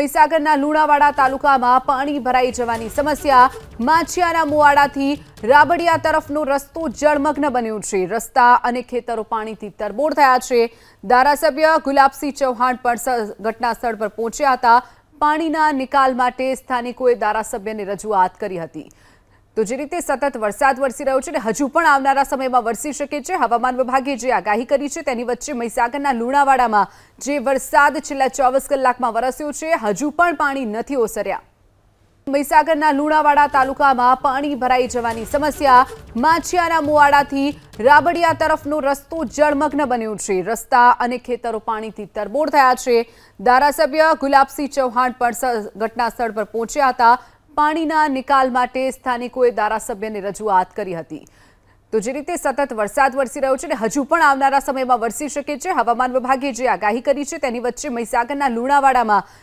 મહીસાગરના લુણાવાડા તાલુકામાં પાણી ભરાઈ જવાની સમસ્યા માછિયાના મુવાડાથી રાબડિયા તરફનો રસ્તો જળમગ્ન બન્યો છે. રસ્તા અને ખેતરો પાણીથી તરબોળ થયા છે. ધારાસભ્ય ગુલાબસિંહ ચૌહાણ પણ સ- ઘટના સ્થળ પર પહોંચ્યા હતા. પાણીના નિકાલ માટે સ્થાનિકોએ ધારાસભ્યને રજૂઆત કરી હતી. તો જે રીતે સતત વરસાદ વરસી રહ્યો છે અને હજુ પણ આવનારા સમયમાં વરસી શકે છે. હવામાન વિભાગે જે આગાહી કરી છે તેની વચ્ચે મહીસાગરના લુણાવાડામાં જે વરસાદ છેલ્લા ચોવીસ કલાકમાં વરસ્યો છે, હજુ પણ પાણી નથી ઓસર્યા. મહીસાગરના લુણાવાડા તાલુકામાં પાણી ભરાઈ જવાની સમસ્યા માછિયાના મુવાડાથી રાબડિયા તરફનો રસ્તો જળમગ્ન બન્યો છે. રસ્તા અને ખેતરો પાણીથી તરબોળ થયા છે. ધારાસભ્ય ગુલાબસિંહ ચૌહાણ પણ ઘટના સ્થળ પર પહોંચ્યા હતા. પાણીના નિકાલ માટે સ્થાનિકોએ ધારાસભ્યને રજૂઆત કરી હતી. તો જે રીતે સતત વરસાદ વરસી રહ્યો છે અને હજુ પણ આવનારા સમયમાં વરસી શકે છે. હવામાન વિભાગે જે આગાહી કરી છે તેની વચ્ચે મહીસાગરના લુણાવાડામાં